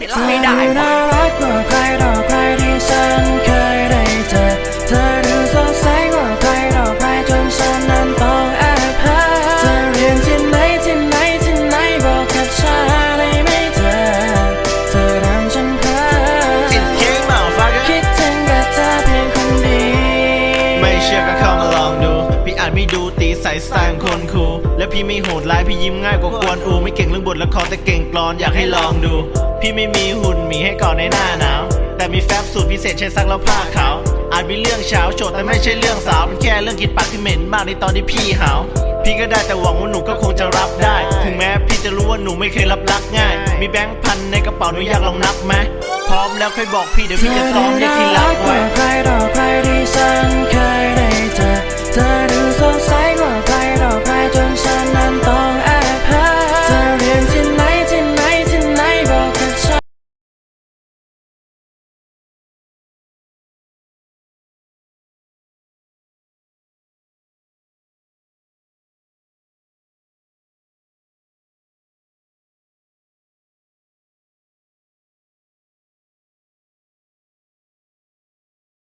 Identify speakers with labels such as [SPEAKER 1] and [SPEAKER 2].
[SPEAKER 1] เห็นรับไม่ได้
[SPEAKER 2] ไม่ดูตี
[SPEAKER 3] ใส่สไตล์ของคนคูลและพี่ไม่โหดร้ายพี่ยิ้มง่ายกว่ากวนอูไม่เก่งเรื่องบทละครแต่เก่งกลอนอยากให้ลองดู พี่ไม่มีหุ่นหมีให้ก่อนในหน้าหนาวแต่มีแฟบสูตรพิเศษใช้ซักแล้วผ้าขาวอาจมีเรื่องเช้าโจทย์แต่ไม่ใช่เรื่องสาวเป็นแค่เรื่องกินปากที่เหม็นมากในตอนที่พี่หาวพี่ก็ได้แต่หวังว่าหนูก็คงจะรับได้ ถึงแม้พี่จะรู้ว่าหนูไม่เคยรับรักง่าย มีแบงค์พันในกระเป๋าหนูอยากลองนับไหมพร้อมแล้วค่อยบอกพี่เดี๋ยวพี่จะซ้อมเรียกที่รัก
[SPEAKER 2] เธอ
[SPEAKER 3] ไว้